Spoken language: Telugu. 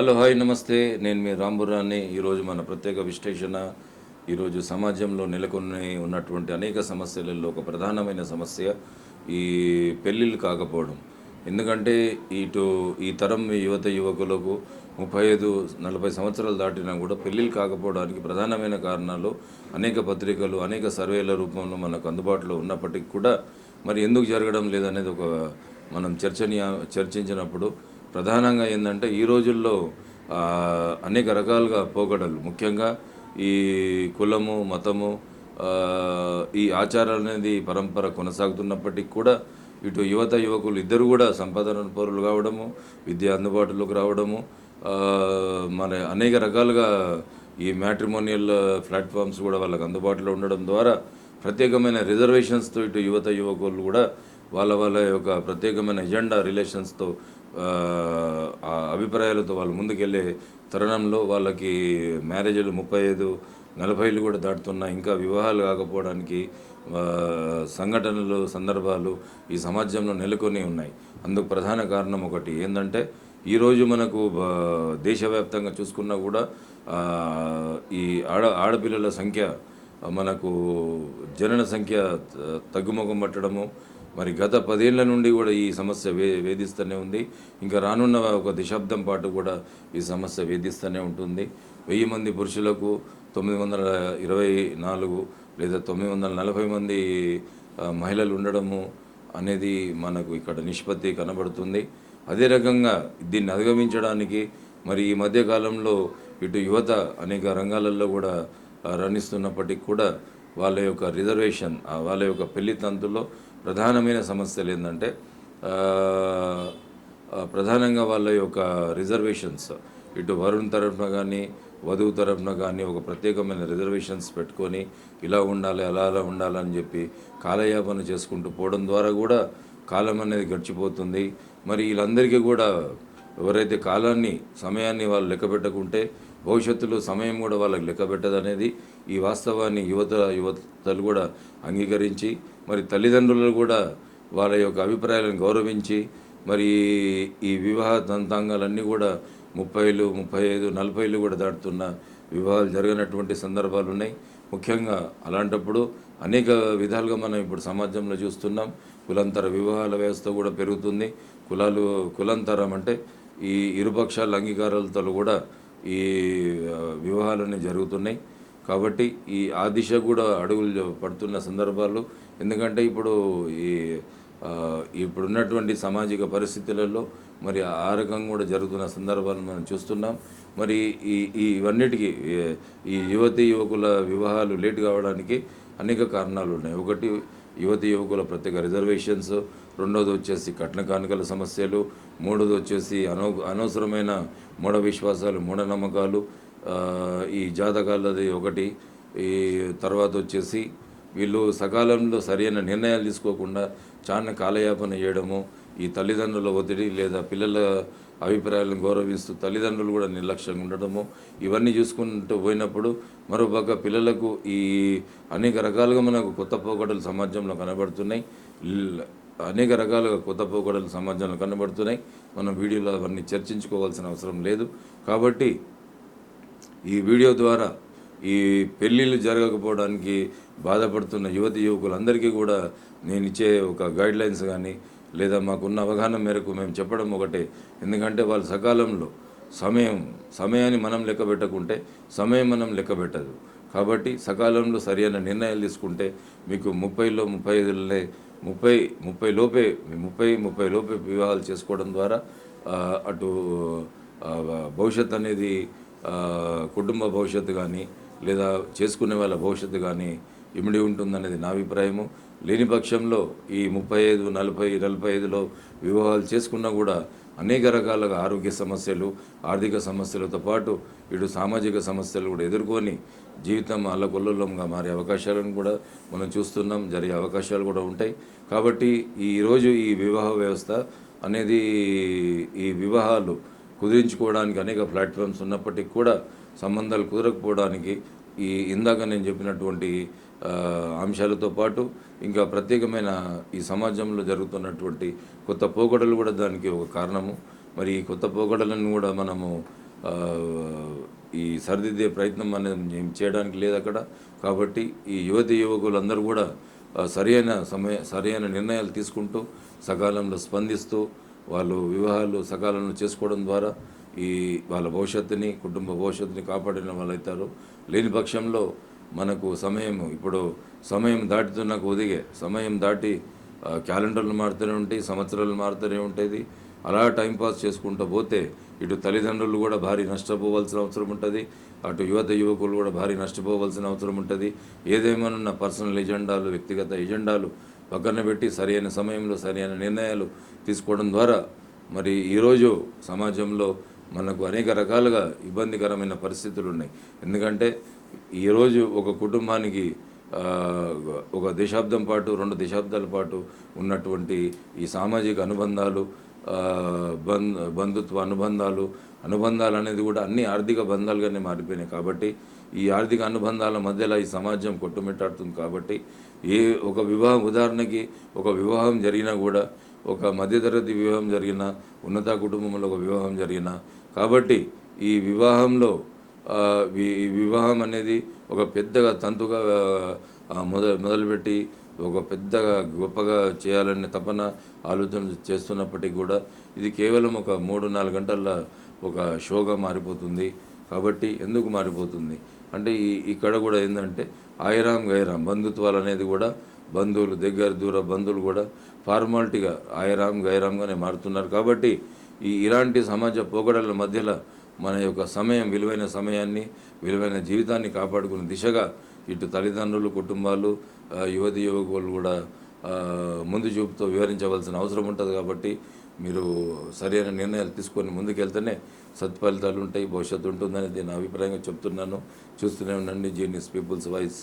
హలో హాయ్ నమస్తే. నేను మీ రాంబురాన్ని ఈరోజు మన ప్రత్యేక విశ్లేషణ. ఈరోజు సమాజంలో నెలకొని ఉన్నటువంటి అనేక సమస్యలలో ఒక ప్రధానమైన సమస్య ఈ పెళ్ళిళ్ళు కాకపోవడం. ఎందుకంటే ఇటు ఈ తరం యువత యువకులకు ముప్పై ఐదు నలభై సంవత్సరాలు దాటినా కూడా పెళ్ళిళ్ళు కాకపోవడానికి ప్రధానమైన కారణాలు అనేక పత్రికలు అనేక సర్వేల రూపంలో మనకు అందుబాటులో ఉన్నప్పటికీ కూడా మరి ఎందుకు జరగడం లేదనేది ఒక మనం చర్చనీయ చర్చించినప్పుడు ప్రధానంగా ఏంటంటే ఈ రోజుల్లో అనేక రకాలుగా పోకడలు. ముఖ్యంగా ఈ కులము మతము ఈ ఆచారాలు అనేది పరంపర కొనసాగుతున్నప్పటికీ కూడా ఇటు యువత యువకులు ఇద్దరు కూడా సంపాదన పౌరులు కావడము విద్య అందుబాటులోకి రావడము మన అనేక రకాలుగా ఈ మ్యాట్రిమోనియల్ ప్లాట్ఫామ్స్ కూడా వాళ్ళకి అందుబాటులో ఉండడం ద్వారా ప్రత్యేకమైన రిజర్వేషన్స్తో ఇటు యువత యువకులు కూడా వాళ్ళ వాళ్ళ యొక్క ప్రత్యేకమైన ఎజెండా రిలేషన్స్తో అభిప్రాయాలతో వాళ్ళు ముందుకెళ్ళే తరుణంలో వాళ్ళకి మ్యారేజ్లు ముప్పై ఐదు నలభైలు కూడా దాటుతున్నా. ఇంకా వివాహాలు కాకపోవడానికి సంఘటనలు సందర్భాలు ఈ సమాజంలో నెలకొని ఉన్నాయి. అందుకు ప్రధాన కారణం ఒకటి ఏంటంటే ఈరోజు మనకు దేశవ్యాప్తంగా చూసుకున్నా కూడా ఈ ఆడ ఆడపిల్లల సంఖ్య మనకు జనన సంఖ్య తగ్గుముఖం పట్టడము మరి గత పదేళ్ళ నుండి కూడా ఈ సమస్య వే వేధిస్తూనే ఉంది. ఇంకా రానున్న ఒక దశాబ్దం పాటు కూడా ఈ సమస్య వేధిస్తూనే ఉంటుంది. వెయ్యి మంది పురుషులకు తొమ్మిది వందల ఇరవై నాలుగు లేదా తొమ్మిది వందల నలభై మంది మహిళలు ఉండడము అనేది మనకు ఇక్కడ నిష్పత్తి కనబడుతుంది. అదే రకంగా దీన్ని అధిగమించడానికి మరి ఈ మధ్యకాలంలో ఇటు యువత అనేక రంగాలలో కూడా రణిస్తున్నప్పటికీ కూడా వాళ్ళ యొక్క రిజర్వేషన్ వాళ్ళ యొక్క పెళ్ళి తంతులో ప్రధానమైన సమస్యలు ఏంటంటే ప్రధానంగా వాళ్ళ యొక్క రిజర్వేషన్స్. ఇటు వరుణ్ తరఫున కానీ వధువు తరఫున కానీ ఒక ప్రత్యేకమైన రిజర్వేషన్స్ పెట్టుకొని ఇలా ఉండాలి అలా అలా ఉండాలని చెప్పి కాలయాపన చేసుకుంటూ పోవడం ద్వారా కూడా కాలం అనేది గడిచిపోతుంది. మరి వీళ్ళందరికీ కూడా ఎవరైతే కాలాన్ని సమయాన్ని వాళ్ళు లెక్క పెట్టకుంటే భవిష్యత్తులో సమయం కూడా వాళ్ళకి లెక్క పెట్టదనేది ఈ వాస్తవాన్ని యువత యువతలు కూడా అంగీకరించి మరి తల్లిదండ్రులు కూడా వాళ్ళ యొక్క అభిప్రాయాలను గౌరవించి మరి ఈ వివాహ దంతాంగాలన్నీ కూడా ముప్పైలు ముప్పై ఐదు నలభైలు కూడా దాటుతున్న వివాహాలు జరిగినటువంటి సందర్భాలు ఉన్నాయి ముఖ్యంగా అలాంటప్పుడు అనేక విధాలుగా మనం ఇప్పుడు సమాజంలో చూస్తున్నాం. కులాంతర వివాహాల వ్యవస్థ కూడా పెరుగుతుంది. కులాలు కులాంతరం అంటే ఈ ఇరుపక్షాల అంగీకారాలతో కూడా ఈ వివాహాలన్నీ జరుగుతున్నాయి. కాబట్టి ఈ ఆ దిశ కూడా అడుగులు పడుతున్న సందర్భాల్లో ఎందుకంటే ఇప్పుడు ఈ ఇప్పుడున్నటువంటి సామాజిక పరిస్థితులలో మరి ఆ రకంగా కూడా జరుగుతున్న సందర్భాలను మనం చూస్తున్నాం. మరి ఈ ఈ ఇవన్నిటికీ ఈ యువతి యువకుల వివాహాలు లేట్ కావడానికి అనేక కారణాలు ఉన్నాయి. ఒకటి యువతి యువకుల ప్రత్యేక రిజర్వేషన్స్ రెండోది వచ్చేసి కట్న కానుకల సమస్యలు మూడోది వచ్చేసి అనో అనవసరమైన మూఢ విశ్వాసాలు మూఢనమ్మకాలు ఈ జాతకాలది ఒకటి ఈ తర్వాత వచ్చేసి వీళ్ళు సకాలంలో సరైన నిర్ణయాలు తీసుకోకుండా చాలా కాలయాపన చేయడము ఈ తల్లిదండ్రుల ఒత్తిడి లేదా పిల్లల అభిప్రాయాలను గౌరవిస్తూ తల్లిదండ్రులు కూడా నిర్లక్ష్యంగా ఉండడము ఇవన్నీ చూసుకుంటూ పోయినప్పుడు మరోపక్క పిల్లలకు ఈ అనేక రకాలుగా మనకు కొత్త పోకడలు సమాజంలో కనబడుతున్నాయి. అనేక రకాలుగా కొత్త పోకడలు సమాజంలో కనబడుతున్నాయి. మనం వీడియోలో అవన్నీ చర్చించుకోవాల్సిన అవసరం లేదు. కాబట్టి ఈ వీడియో ద్వారా ఈ పెళ్ళిళ్ళు జరగకపోవడానికి బాధపడుతున్న యువతి యువకులందరికీ కూడా నేను ఇచ్చే ఒక గైడ్లైన్స్ కానీ లేదా మాకున్న అవగాహన మేరకు మేము చెప్పడం ఒకటే. ఎందుకంటే వాళ్ళు సకాలంలో సమయం సమయాన్ని మనం లెక్క పెట్టకుంటే సమయం మనం లెక్క పెట్టదు. కాబట్టి సకాలంలో సరైన నిర్ణయాలు తీసుకుంటే మీకు ముప్పైలో ముప్పై ఐదులనే ముప్పై ముప్పై లోపే ముప్పై ముప్పై లోపే వివాహాలు చేసుకోవడం ద్వారా అటు భవిష్యత్ అనేది కుటుంబ భవిష్యత్తు కానీ లేదా చేసుకునే వాళ్ళ భవిష్యత్తు కానీ ఇమిడి ఉంటుందనేది నా అభిప్రాయము. లేని పక్షంలో ఈ ముప్పై ఐదు నలభై నలభై ఐదులో వివాహాలు చేసుకున్నా కూడా అనేక రకాలుగా ఆరోగ్య సమస్యలు ఆర్థిక సమస్యలతో పాటు ఇటు సామాజిక సమస్యలు కూడా ఎదుర్కొని జీవితం అల్లకొల్లంగా మారే అవకాశాలను కూడా మనం చూస్తున్నాం జరిగే అవకాశాలు కూడా ఉంటాయి. కాబట్టి ఈరోజు ఈ వివాహ వ్యవస్థ అనేది ఈ వివాహాలు కుదిరించుకోవడానికి అనేక ప్లాట్ఫామ్స్ ఉన్నప్పటికీ కూడా సంబంధాలు కుదరకపోవడానికి ఈ ఇందాక నేను చెప్పినటువంటి అంశాలతో పాటు ఇంకా ప్రత్యేకమైన ఈ సమాజంలో జరుగుతున్నటువంటి కొత్త పోకడలు కూడా దానికి ఒక కారణము. మరి ఈ కొత్త పోకడలను కూడా మనము ఈ సరిదిద్దే ప్రయత్నం అనేది ఏం చేయడానికి లేదు అక్కడ. కాబట్టి ఈ యువతి యువకులందరూ కూడా సరైన సమయ సరైన నిర్ణయాలు తీసుకుంటూ సకాలంలో స్పందిస్తూ వాళ్ళు వివాహాలు సకాలంలో చేసుకోవడం ద్వారా ఈ వాళ్ళ భవిష్యత్తుని కుటుంబ భవిష్యత్తుని కాపాడిన వాళ్ళు అవుతారు. లేని పక్షంలో మనకు సమయం ఇప్పుడు సమయం దాటుతున్న ఒదిగే సమయం దాటి క్యాలెండర్లు మారుతూనే ఉంటాయి సంవత్సరాలు మారుతూనే ఉంటుంది అలా టైంపాస్ చేసుకుంటూ పోతే ఇటు తల్లిదండ్రులు కూడా భారీ నష్టపోవాల్సిన అవసరం ఉంటుంది. అటు యువత యువకులు కూడా భారీ నష్టపోవాల్సిన అవసరం ఉంటుంది. ఏదేమన్నా పర్సనల్ ఎజెండాలు వ్యక్తిగత ఎజెండాలు పక్కన పెట్టి సరైన సమయంలో సరైన నిర్ణయాలు తీసుకోవడం ద్వారా మరి ఈరోజు సమాజంలో మనకు అనేక రకాలుగా ఇబ్బందికరమైన పరిస్థితులు ఉన్నాయి. ఎందుకంటే ఈరోజు ఒక కుటుంబానికి ఒక దశాబ్దం పాటు రెండు దశాబ్దాల పాటు ఉన్నటువంటి ఈ సామాజిక అనుబంధాలు ఆ, బంధుత్వ అనుబంధాలు అనుబంధాలు అనేది కూడా అన్ని ఆర్థిక బంధాలుగానే మారిపోయినాయి. కాబట్టి ఈ ఆర్థిక అనుబంధాల మధ్యలో ఈ సమాజం కొట్టుమిట్టాడుతుంది కాబట్టి ఏ ఒక వివాహం ఉదాహరణకి ఒక వివాహం జరిగినా కూడా ఒక మధ్యతరగతి వివాహం జరిగిన ఉన్నత కుటుంబంలో ఒక వివాహం జరిగిన కాబట్టి ఈ వివాహంలో ఈ వివాహం అనేది ఒక పెద్దగా తంతుగా మొద మొదలుపెట్టి ఒక పెద్దగా గొప్పగా చేయాలనే తపన ఆలోచన చేస్తున్నప్పటికీ కూడా ఇది కేవలం ఒక మూడు నాలుగు గంటల ఒక షోగా మారిపోతుంది. కాబట్టి ఎందుకు మారిపోతుంది? అంటే ఈ ఇక్కడ కూడా ఏంటంటే ఆయరాం గైరాం బంధుత్వాలు అనేది కూడా బంధువులు దగ్గర దూర బంధువులు కూడా ఫార్మాలిటీగా ఆయరాం గైరాంగానే మారుతున్నారు. కాబట్టి ఈ ఇలాంటి సమాజ పోకడల మధ్యలో మన యొక్క సమయం విలువైన సమయాన్ని విలువైన జీవితాన్ని కాపాడుకునే దిశగా ఇటు తల్లిదండ్రులు కుటుంబాలు యువతి యువకులు కూడా ముందు చూపుతో వివరించవలసిన అవసరం ఉంటుంది కాబట్టి మీరు సరైన నిర్ణయాలు తీసుకొని ముందుకెళ్తేనే సత్ఫలితాలు ఉంటాయి భవిష్యత్తు ఉంటుందనేది నా అభిప్రాయంగా చెప్తున్నాను. చూస్తూనే ఉండండి జీనియస్ పీపుల్స్ వాయిస్